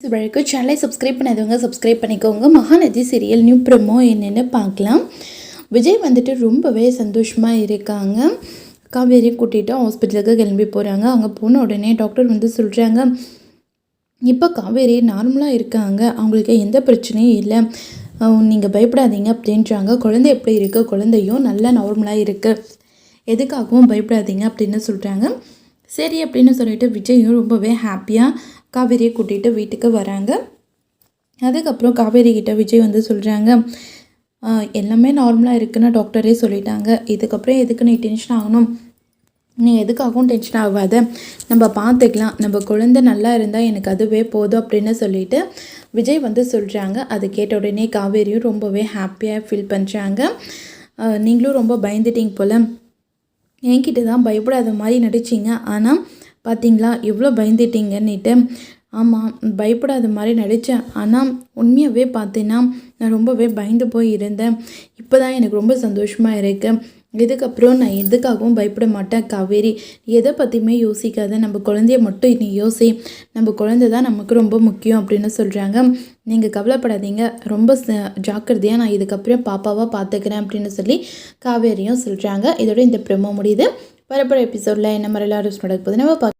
இது வரைக்கும் சேனலை சப்ஸ்கிரைப் பண்ணாதவங்க சப்ஸ்கிரைப் பண்ணிக்கோங்க. மகாநதி சீரியல் நியூ ப்ரமோ என்னென்னு பார்க்கலாம். விஜய் வந்துட்டு ரொம்பவே சந்தோஷமாக இருக்காங்க. காவேரி கூட்டிகிட்டு ஹாஸ்பிட்டலுக்கு கிளம்பி போகிறாங்க அங்கே போன உடனே டாக்டர் வந்து சொல்கிறாங்க இப்போ காவேரி நார்மலாக இருக்காங்க. அவங்களுக்கு எந்த பிரச்சனையும் இல்லை. நீங்கள் பயப்படாதீங்க அப்படின்றாங்க. குழந்தை எப்படி இருக்குது குழந்தையும் நல்லா நார்மலாக இருக்குது எதுக்காகவும் பயப்படாதீங்க அப்படின்னு சொல்கிறாங்க சரி அப்படின்னு சொல்லிட்டு விஜயும் ரொம்பவே ஹாப்பியாக காவேரியை கூட்டிகிட்டு வீட்டுக்கு வராங்க. அதுக்கப்புறம் காவேரி கிட்ட விஜய் வந்து சொல்கிறாங்க எல்லாமே நார்மலாக இருக்குன்னு டாக்டரே சொல்லிட்டாங்க. இதுக்கப்புறம் எதுக்கு நீ டென்ஷன் ஆகணும்? நீ எதுக்காகவும் டென்ஷன் ஆகாத. நம்ம பார்த்துக்கலாம் நம்ம குழந்தை நல்லா இருந்தால் எனக்கு அதுவே போதும் அப்படின்னு சொல்லிட்டு விஜய் வந்து சொல்கிறாங்க அது கேட்ட உடனே காவேரியும் ரொம்பவே ஹாப்பியாக ஃபீல் பண்ணுறாங்க நீங்களும் ரொம்ப பயந்துட்டீங்க போல். என்கிட்ட தான் பயப்படாத மாதிரி நடிச்சிங்க. ஆனால் பார்த்தீங்களா எவ்வளோ பயந்துட்டீங்கன்னுட்டு. ஆமாம் பயப்படாத மாதிரி நடித்தேன் ஆனால் உண்மையாகவே பார்த்தீங்கன்னா நான் ரொம்பவே பயந்து போய் இருந்தேன் இப்போ தான் எனக்கு ரொம்ப சந்தோஷமாக இருக்குது இதுக்கப்புறம் நான் எதுக்காகவும் பயப்பட மாட்டேன் காவேரி. எதை பற்றியுமே யோசிக்காத. நம்ம குழந்தைய மட்டும் நீ யோசி. நம்ம குழந்தை தான் நமக்கு ரொம்ப முக்கியம் அப்படின்னு சொல்கிறாங்க நீங்கள் கவலைப்படாதீங்க. ரொம்ப ஜாக்கிரதையாக நான் இதுக்கப்புறம் பாப்பாவாக பார்த்துக்கிறேன் அப்படின்னு சொல்லி காவேரியும் சொல்கிறாங்க இதோட இந்த ப்ரெமோ முடியுது. ಬರಬ್ಬರ ಎಪಿಸೋಡ್ ಲೈನ್ ನಂಬರ್ ಎಲ್ಲರೂ ನೋಡೋಕೆ ನಾವು